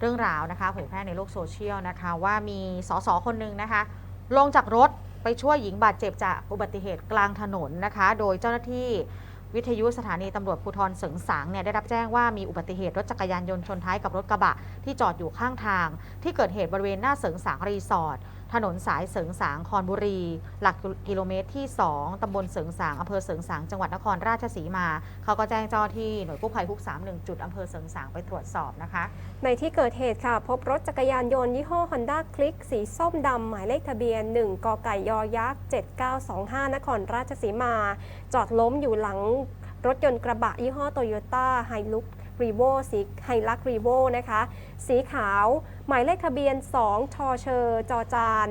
เรื่องราวนะคะเผยแพร่ในโลกโซเชียลนะคะว่ามีสสคนหนึ่งนะคะลงจากรถไปช่วยหญิงบาดเจ็บจากอุบัติเหตุกลางถนนนะคะ โดยเจ้าหน้าที่วิทยุสถานีตำรวจภูธรเสริงสางเนี่ยได้รับแจ้งว่ามีอุบัติเหตุรถจักรยานยนต์ชนท้ายกับรถกระบะที่จอดอยู่ข้างทาง ที่เกิดเหตุบริเวณหน้าเสริงสางรีสอร์ท ถนนสายเสริงสางคอนบุรี หลักกิโลเมตรที่ 2ตำบลเสริงสางอำเภอเสริงสางจังหวัดนครราชสีมา เขาก็แจ้งเจ้าที่หน่วยกู้ภัยฮุก 31 จุดอำเภอเสริงสางไปตรวจสอบนะคะ ในที่เกิดเหตุค่ะ พบรถจักรยานยนต์ยี่ห้อ Honda Click สีส้มดำหมายเลขทะเบียน 1 กไก่ยอยักษ์ 7925 นครราชสีมา จอดล้มอยู่หลังรถยนต์กระบะยี่ห้อโตโยต้าไฮลุก รีโวสีไฮลักรีโวนะคะ สีขาว หมายเลขทะเบียน2ชเชอจอจาน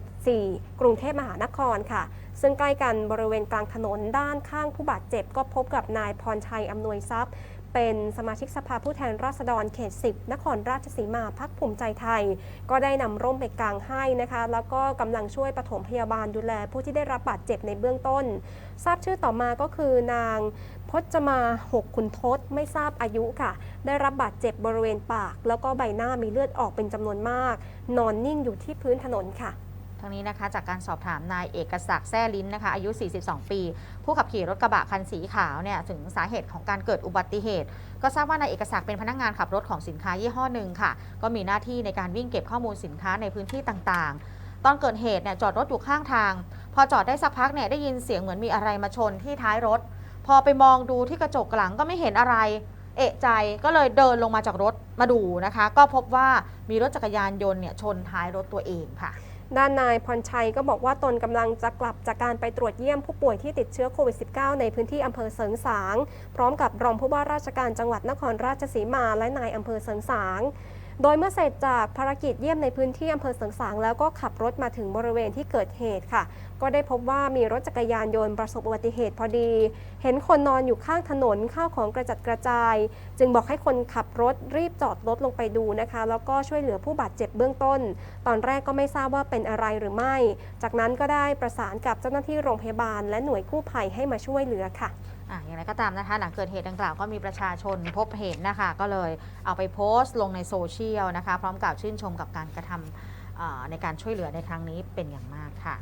174 กรุงเทพมหานครค่ะ ซึ่งใกล้กันบริเวณกลางถนนด้านข้างผู้บาดเจ็บก็พบกับนายพรชัยอำนวยทรัพย์ เป็นสมาชิกสภาผู้แทนราษฎรเขต 10 นครราชสีมาพักภูมิใจไทย ก็ได้นำร่มไปกางให้นะคะ แล้วก็กำลังช่วยปฐมพยาบาลดูแลผู้ที่ได้รับบาดเจ็บในเบื้องต้น ทราบชื่อต่อมาก็คือนางพจมาหกคุณทศไม่ทราบอายุค่ะ ได้รับบาดเจ็บบริเวณปาก แล้วก็ใบหน้ามีเลือดออกเป็นจำนวนมาก นอนนิ่งอยู่ที่พื้นถนนค่ะ ทั้งนี้นะคะจากการสอบถามนายเอกศักดิ์แซ่ลิ้นนะคะอายุ 42 ปี ผู้ขับขี่รถกระบะคันสีขาวเนี่ยถึงสาเหตุของการเกิดอุบัติเหตุ ก็ทราบว่านายเอกศักดิ์เป็นพนักงานขับรถของสินค้ายี่ห้อหนึ่งค่ะ ก็มีหน้าที่ในการวิ่งเก็บข้อมูลสินค้าในพื้นที่ต่างๆ ตอนเกิดเหตุเนี่ยจอดรถอยู่ข้างทาง พอจอดได้สักพักเนี่ยได้ยินเสียงเหมือนมีอะไรมาชนที่ท้ายรถ พอไปมองดูที่กระจกหลังก็ไม่เห็นอะไรเอะใจก็เลยเดินลงมาจากรถมาดูนะคะ ก็พบว่ามีรถจักรยานยนต์เนี่ยชนท้ายรถตัวเองค่ะ ด้านนายพรชัยก็บอกว่าตนกำลังจะกลับจากการไปตรวจเยี่ยมผู้ป่วยที่ติดเชื้อโควิด -19 ในพื้นที่อำเภอเสริงสาง พร้อมกับรองผู้ว่าราชการจังหวัดนครราชสีมาและนายอำเภอเสริงสาง โดยเมื่อเสร็จจากภารกิจเยี่ยมในพื้นที่อำเภอเสริงสางแล้วก็ขับรถมาถึงบริเวณที่เกิดเหตุค่ะ ก็ได้พบว่ามีรถจักรยานยนต์ประสบอุบัติเหตุพอดี เห็นคนนอนอยู่ข้างถนนข้าวของกระจัดกระจาย จึงบอกให้คนขับรถรีบจอดรถลงไปดูนะคะ แล้วก็ช่วยเหลือผู้บาดเจ็บเบื้องต้น ตอนแรกก็ไม่ทราบว่าเป็นอะไรหรือไม่ จากนั้นก็ได้ประสานกับเจ้าหน้าที่โรงพยาบาล และหน่วยกู้ภัยให้มาช่วยเหลือค่ะ ออย่างไรก็ตามนะคะ หลังเกิดเหตุดังกล่าวก็มีประชาชนพบเห็นนะคะ ก็เลยเอาไปโพสต์ลงในโซเชียลนะคะ พร้อมกล่าวชื่นชมกับการกระทำในการช่วยเหลือในครั้งนี้เป็นอย่างมากค่ะ